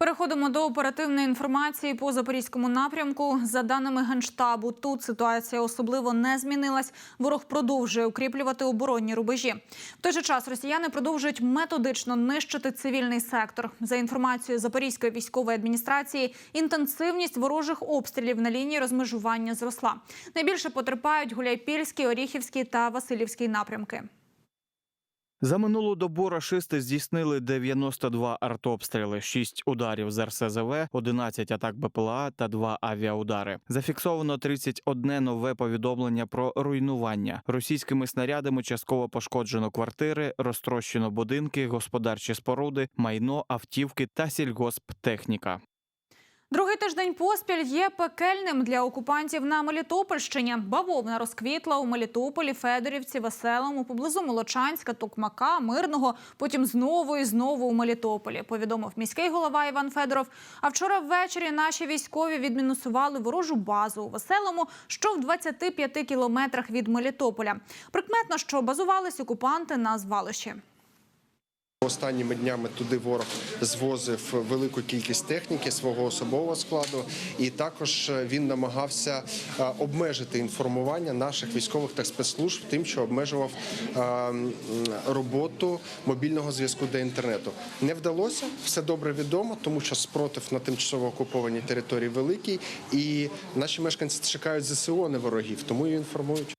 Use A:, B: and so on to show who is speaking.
A: Переходимо до оперативної інформації по запорізькому напрямку. За даними генштабу, тут ситуація особливо не змінилась. Ворог продовжує укріплювати оборонні рубежі. В той же час росіяни продовжують методично нищити цивільний сектор. За інформацією Запорізької військової адміністрації, інтенсивність ворожих обстрілів на лінії розмежування зросла. Найбільше потерпають Гуляйпільський, Оріхівський та Васильівський напрямки.
B: За минулу добу рашисти здійснили 92 артобстріли, 6 ударів з РСЗВ, 11 атак БПЛА та 2 авіаудари. Зафіксовано 31 нове повідомлення про руйнування. Російськими снарядами частково пошкоджено квартири, розтрощено будинки, господарчі споруди, майно, автівки та сільгосптехніка.
A: Другий тиждень поспіль є пекельним для окупантів на Мелітопольщині. Бавовна розквітла у Мелітополі, Федорівці, Веселому, поблизу Молочанська, Токмака, Мирного. Потім знову і знову у Мелітополі. Повідомив міський голова Іван Федоров. А вчора ввечері наші військові відмінусували ворожу базу у Веселому, що в 25 кілометрах від Мелітополя. Прикметно, що базувались окупанти на звалищі.
C: Останніми днями туди ворог звозив велику кількість техніки свого особового складу, і також він намагався е, обмежити інформування наших військових та спецслужб тим, що обмежував е, роботу мобільного зв'язку до інтернету. Не вдалося, все добре відомо, тому що спротив на тимчасово окупованій території великий, і наші мешканці чекають ЗСУ, не ворогів, тому і інформують.